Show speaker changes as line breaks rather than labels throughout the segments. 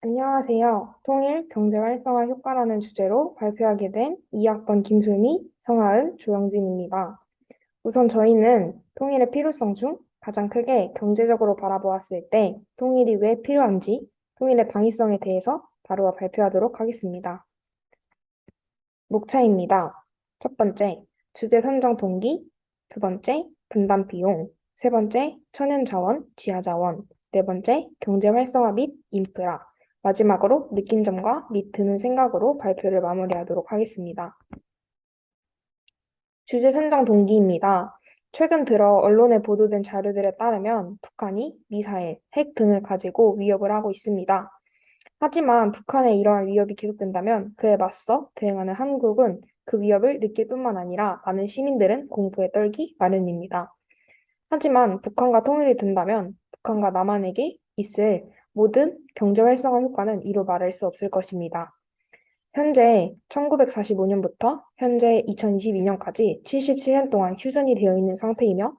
안녕하세요. 통일 경제 활성화 효과라는 주제로 발표하게 된 2학번 김솔미, 성하은, 조영진입니다. 우선 저희는 통일의 필요성 중 가장 크게 경제적으로 바라보았을 때 통일이 왜 필요한지, 통일의 당위성에 대해서 바로 발표하도록 하겠습니다. 목차입니다. 첫 번째, 주제 선정 동기, 두 번째, 분담 비용, 세 번째, 천연 자원, 지하 자원, 네 번째, 경제 활성화 및 인프라, 마지막으로 느낀 점과 및 드는 생각으로 발표를 마무리하도록 하겠습니다. 주제 선정 동기입니다. 최근 들어 언론에 보도된 자료들에 따르면 북한이 미사일, 핵 등을 가지고 위협을 하고 있습니다. 하지만 북한의 이러한 위협이 계속된다면 그에 맞서 대응하는 한국은 그 위협을 느낄 뿐만 아니라 많은 시민들은 공포에 떨기 마련입니다. 하지만 북한과 통일이 된다면 북한과 남한에게 있을 모든 경제 활성화 효과는 이루 말할 수 없을 것입니다. 현재 1945년부터 현재 2022년까지 77년 동안 휴전이 되어 있는 상태이며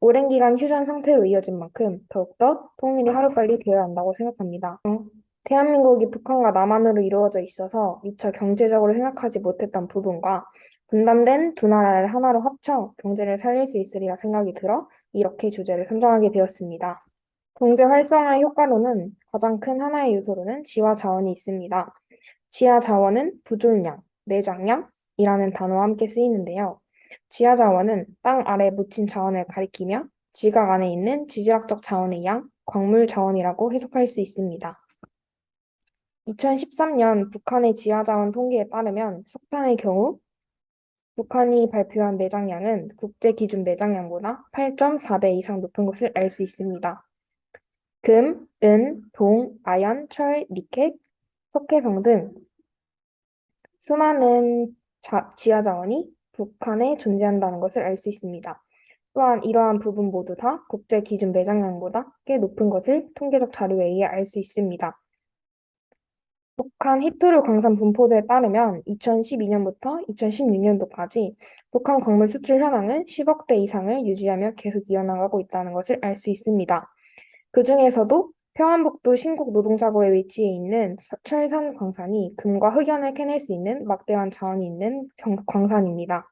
오랜 기간 휴전 상태로 이어진 만큼 더욱더 통일이 하루빨리 되어야 한다고 생각합니다. 어, 대한민국이 북한과 남한으로 이루어져 있어서 미처 경제적으로 생각하지 못했던 부분과 분단된 두 나라를 하나로 합쳐 경제를 살릴 수 있으리라 생각이 들어 이렇게 주제를 선정하게 되었습니다. 경제 활성화 효과로는 가장 큰 하나의 요소로는 지하 자원이 있습니다. 지하 자원은 부존량, 내장량이라는 단어와 함께 쓰이는데요. 지하 자원은 땅 아래 묻힌 자원을 가리키며 지각 안에 있는 지질학적 자원의 양, 광물 자원이라고 해석할 수 있습니다. 2013년 북한의 지하 자원 통계에 따르면 석탄의 경우 북한이 발표한 매장량은 국제 기준 매장량보다 8.4배 이상 높은 것을 알 수 있습니다. 금, 은, 동, 아연, 철, 니켈, 석회성 등 수많은 자, 지하 자원이 북한에 존재한다는 것을 알 수 있습니다. 또한 이러한 부분 모두 다 국제 기준 매장량보다 꽤 높은 것을 통계적 자료에 의해 알 수 있습니다. 북한 히토류 광산 분포도에 따르면 2012년부터 2016년도까지 북한 광물 수출 현황은 10억 대 이상을 유지하며 계속 이어나가고 있다는 것을 알 수 있습니다. 그 중에서도 평안북도 신곡 노동자고에 위치해 있는 철산 광산이 금과 흑연을 캐낼 수 있는 막대한 자원이 있는 광산입니다.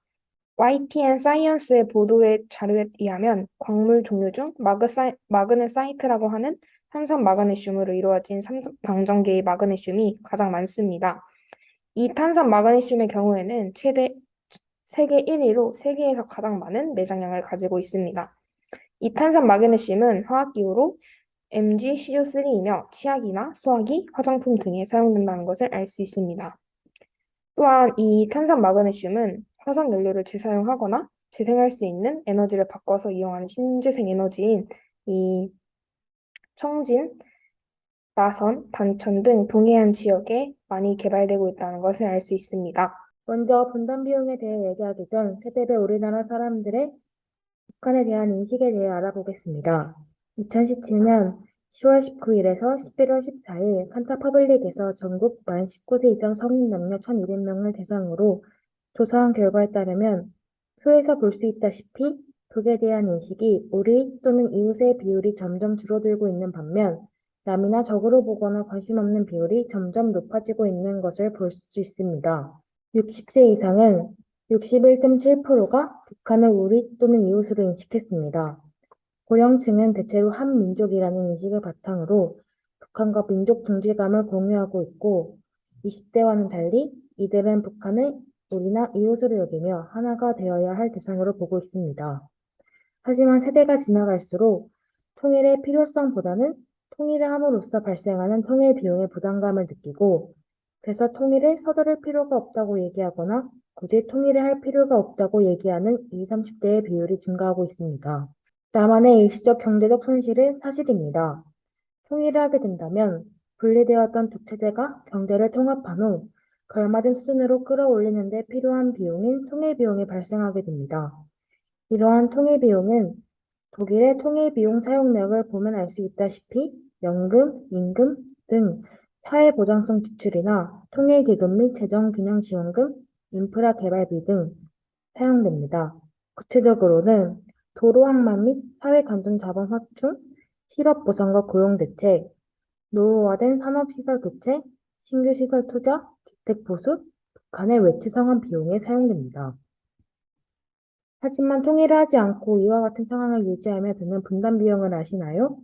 YTN 사이언스의 보도의 자료에 의하면 광물 종류 중 마그 사이, 마그네사이트라고 하는 탄산 마그네슘으로 이루어진 방정계의 마그네슘이 가장 많습니다. 이 탄산 마그네슘의 경우에는 최대 세계 1위로 세계에서 가장 많은 매장량을 가지고 있습니다. 이 탄산 마그네슘은 화학기호로 MgCO3이며 치약이나 소화기, 화장품 등에 사용된다는 것을 알 수 있습니다. 또한 이 탄산 마그네슘은 화석 연료를 재사용하거나 재생할 수 있는 에너지를 바꿔서 이용하는 신재생 에너지인 이 청진, 나선, 단천 등 동해안 지역에 많이 개발되고 있다는 것을 알 수 있습니다.
먼저 분담 비용에 대해 얘기하기 전 세대별 우리나라 사람들의 북한에 대한 인식에 대해 알아보겠습니다. 2017년 10월 19일에서 11월 14일 칸타 퍼블릭에서 전국 만 19세 이상 성인 남녀 1,200명을 대상으로 조사한 결과에 따르면 표에서 볼 수 있다시피 북에 대한 인식이 우리 또는 이웃의 비율이 점점 줄어들고 있는 반면 남이나 적으로 보거나 관심 없는 비율이 점점 높아지고 있는 것을 볼 수 있습니다. 60세 이상은 61.7%가 북한을 우리 또는 이웃으로 인식했습니다. 고령층은 대체로 한 민족이라는 인식을 바탕으로 북한과 민족 동질감을 공유하고 있고 20대와는 달리 이들은 북한을 우리나 이웃으로 여기며 하나가 되어야 할 대상으로 보고 있습니다. 하지만 세대가 지나갈수록 통일의 필요성보다는 통일을 함으로써 발생하는 통일 비용의 부담감을 느끼고 그래서 통일을 서두를 필요가 없다고 얘기하거나 굳이 통일을 할 필요가 없다고 얘기하는 20, 30대의 비율이 증가하고 있습니다. 남한의 일시적 경제적 손실은 사실입니다. 통일을 하게 된다면 분리되었던 두 체제가 경제를 통합한 후 걸맞은 수준으로 끌어올리는 데 필요한 비용인 통일 비용이 발생하게 됩니다. 이러한 통일 비용은 독일의 통일 비용 사용력을 보면 알 수 있다시피 연금, 임금 등 사회보장성 지출이나 통일기금 및 재정균형지원금, 인프라 개발비 등 사용됩니다. 구체적으로는 도로 항만 및 사회간접자본 확충, 실업 보상과 고용 대책, 노후화된 산업시설 교체, 신규 시설 투자, 주택 보수, 북한의 외채 상환 비용에 사용됩니다. 하지만 통일을 하지 않고 이와 같은 상황을 유지하며 드는 분담 비용을 아시나요?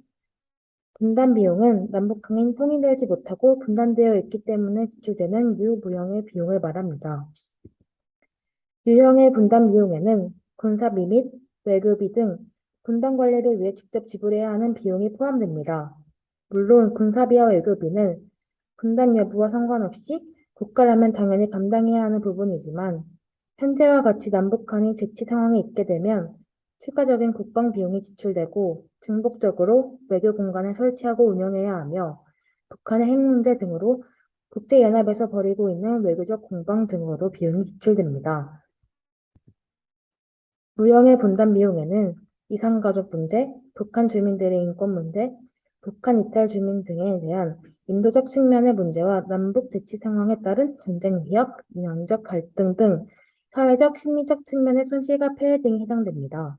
분담 비용은 남북한이 통일되지 못하고 분단되어 있기 때문에 지출되는 유무형의 비용을 말합니다. 유형의 분담 비용에는 군사비 및 외교비 등 분담 관리를 위해 직접 지불해야 하는 비용이 포함됩니다. 물론 군사비와 외교비는 분담 여부와 상관없이 국가라면 당연히 감당해야 하는 부분이지만 현재와 같이 남북한이 재치 상황에 있게 되면 추가적인 국방 비용이 지출되고 중복적으로 외교 공간을 설치하고 운영해야 하며 북한의 핵 문제 등으로 국제연합에서 벌이고 있는 외교적 공방 등으로 비용이 지출됩니다. 무형의 분담 비용에는 이산가족 문제, 북한 주민들의 인권 문제, 북한 이탈 주민 등에 대한 인도적 측면의 문제와 남북 대치 상황에 따른 전쟁 위협, 인연적 갈등 등 사회적, 심리적 측면의 손실과 폐해 등이 해당됩니다.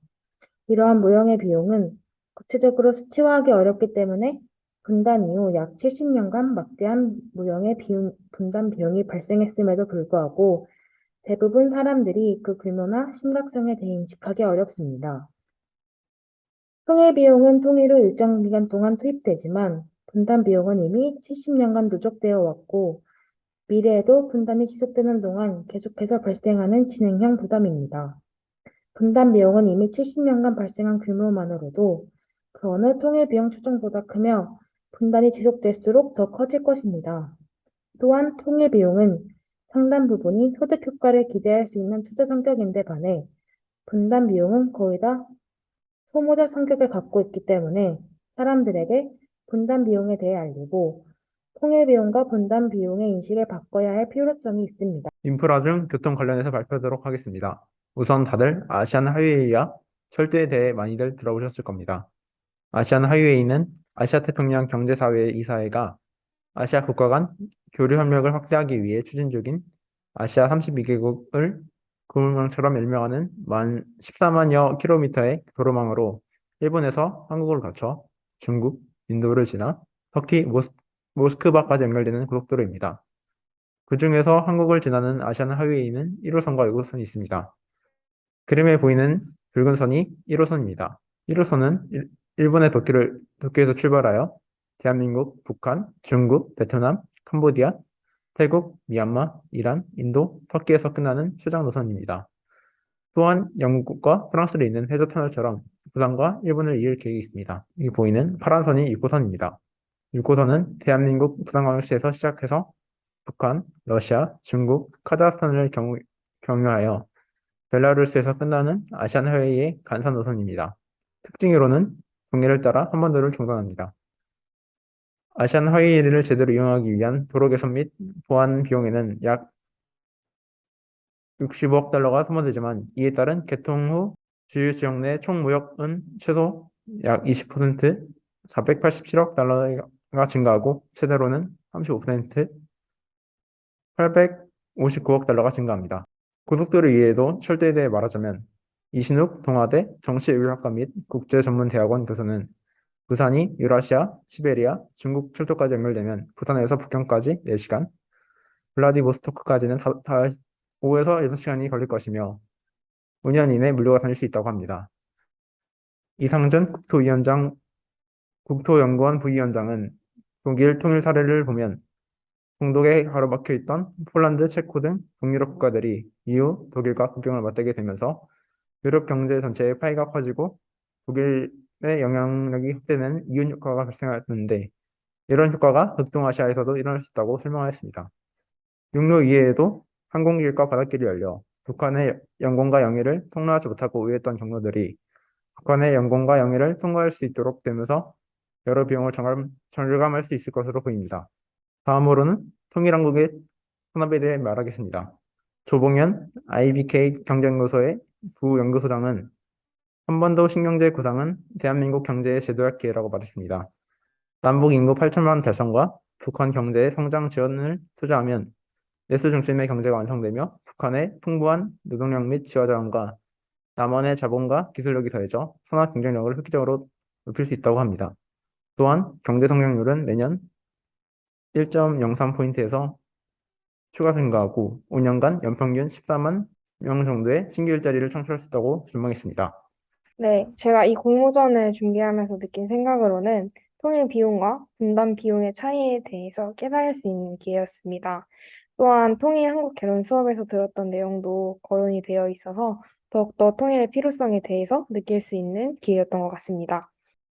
이러한 무형의 비용은 구체적으로 수치화하기 어렵기 때문에 분단 이후 약 70년간 막대한 무형의 비용, 분담 비용이 발생했음에도 불구하고 대부분 사람들이 그 규모나 심각성에 대해 인식하기 어렵습니다. 통일 비용은 통일 후 일정 기간 동안 투입되지만 분담 비용은 이미 70년간 누적되어 왔고 미래에도 분담이 지속되는 동안 계속해서 발생하는 진행형 부담입니다. 분담 비용은 이미 70년간 발생한 규모만으로도 그 어느 통일 비용 추정보다 크며 분단이 지속될수록 더 커질 것입니다. 또한 통일 비용은 상당 부분이 소득 효과를 기대할 수 있는 투자 성격인데 반해 분담 비용은 거의 다 소모적 성격을 갖고 있기 때문에 사람들에게 분담 비용에 대해 알리고 통일 비용과 분담 비용의 인식을 바꿔야 할 필요성이 있습니다.
인프라 중 교통 관련해서 발표하도록 하겠습니다. 우선 다들 아시안 하이웨이와 철도에 대해 많이들 들어보셨을 겁니다. 아시안 하이웨이는 아시아 태평양 경제사회 이사회가 아시아 국가 간 교류 협력을 확대하기 위해 추진 중인 아시아 32개국을 구물망처럼 일명하는 만 14만여 킬로미터의 도로망으로 일본에서 한국을 거쳐 중국, 인도를 지나 터키 모스, 모스크바까지 연결되는 고속도로입니다. 그 중에서 한국을 지나는 아시안 하이웨이는 1호선과 2호선이 있습니다. 그림에 보이는 붉은 선이 1호선입니다. 1호선은 일본의 도쿄를, 도쿄에서 출발하여 대한민국, 북한, 중국, 베트남, 캄보디아, 태국, 미얀마, 이란, 인도, 터키에서 끝나는 최장 노선입니다. 또한 영국과 프랑스를 잇는 해저 터널처럼 부산과 일본을 이을 계획이 있습니다. 이 보이는 파란 선이 6호선입니다. 6호선은 대한민국 부산광역시에서 시작해서 북한, 러시아, 중국, 카자흐스탄을 경유, 경유하여 벨라루스에서 끝나는 아시안 하이웨이의 간선 노선입니다. 특징으로는 동해를 따라 한반도를 중단합니다. 아시안 하이웨이를 제대로 이용하기 위한 도로 개선 및 보안 비용에는 약 60억 달러가 소모되지만 이에 따른 개통 후 주요 지역 내 총 무역은 최소 약 20% 487억 달러가 증가하고 최대로는 35% 859억 달러가 증가합니다. 고속도로 이외에도 철도에 대해 말하자면 이신욱 동아대 정치외교학과 및 국제전문대학원 교수는 부산이 유라시아, 시베리아, 중국 철도까지 연결되면 부산에서 북경까지 4시간, 블라디보스토크까지는 다, 다 5에서 6시간이 걸릴 것이며 5년 이내 물류가 다닐 수 있다고 합니다. 이상준 국토위원장, 국토연구원 부위원장은 독일 통일 사례를 보면 동독에 가로막혀 있던 폴란드, 체코 등 동유럽 국가들이 이후 독일과 국경을 맞대게 되면서 유럽 경제 전체의 파이가 커지고 독일의 영향력이 확대되는 이윤 효과가 발생하였는데 이런 효과가 극동아시아에서도 일어날 수 있다고 설명하였습니다. 육로 이외에도 항공길과 바닷길이 열려 북한의 영공과 영해를 통로하지 못하고 우회했던 경로들이 북한의 영공과 영해를 통과할 수 있도록 되면서 여러 비용을 절감, 절감할 수 있을 것으로 보입니다. 다음으로는 통일한국의 산업에 대해 말하겠습니다. 조봉현 IBK 경제연구소의 부연구소장은 한반도 신경제 구상은 대한민국 경제의 제도할 기회라고 말했습니다. 남북 인구 8천만 달성과 북한 경제의 성장 지원을 투자하면 내수 중심의 경제가 완성되며 북한의 풍부한 노동력 및 지화자원과 남한의 자본과 기술력이 더해져 산업 경쟁력을 획기적으로 높일 수 있다고 합니다. 또한 경제 성장률은 매년 1.03포인트에서 추가 증가하고 5년간 연평균 14만 명 정도의 신규 일자리를 창출할 수 있다고 전망했습니다.
네, 제가 이 공모전을 준비하면서 느낀 생각으로는 통일 비용과 분담 비용의 차이에 대해서 깨달을 수 있는 기회였습니다. 또한 통일 한국 개론 수업에서 들었던 내용도 거론이 되어 있어서 더욱더 통일의 필요성에 대해서 느낄 수 있는 기회였던 것 같습니다.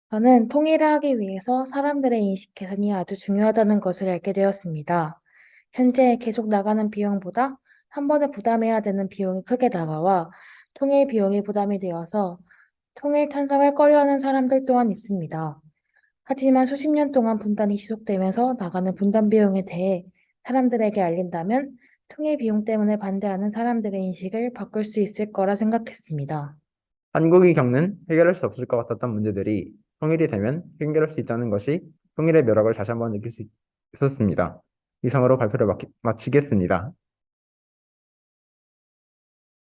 저는 통일을 하기 위해서 사람들의 인식 개선이 아주 중요하다는 것을 알게 되었습니다. 현재 계속 나가는 비용보다 한 번에 부담해야 되는 비용이 크게 다가와 통일 비용이 부담이 되어서 통일 찬성을 꺼려하는 사람들 또한 있습니다. 하지만 수십 년 동안 분단이 지속되면서 나가는 분단 비용에 대해 사람들에게 알린다면 통일 비용 때문에 반대하는 사람들의 인식을 바꿀 수 있을 거라 생각했습니다.
한국이 겪는 해결할 수 없을 것 같았던 문제들이 통일이 되면 해결할 수 있다는 것이 통일의 묘락을 다시 한번 느낄 수 있었습니다. 이상으로 발표를 마치- 마치겠습니다.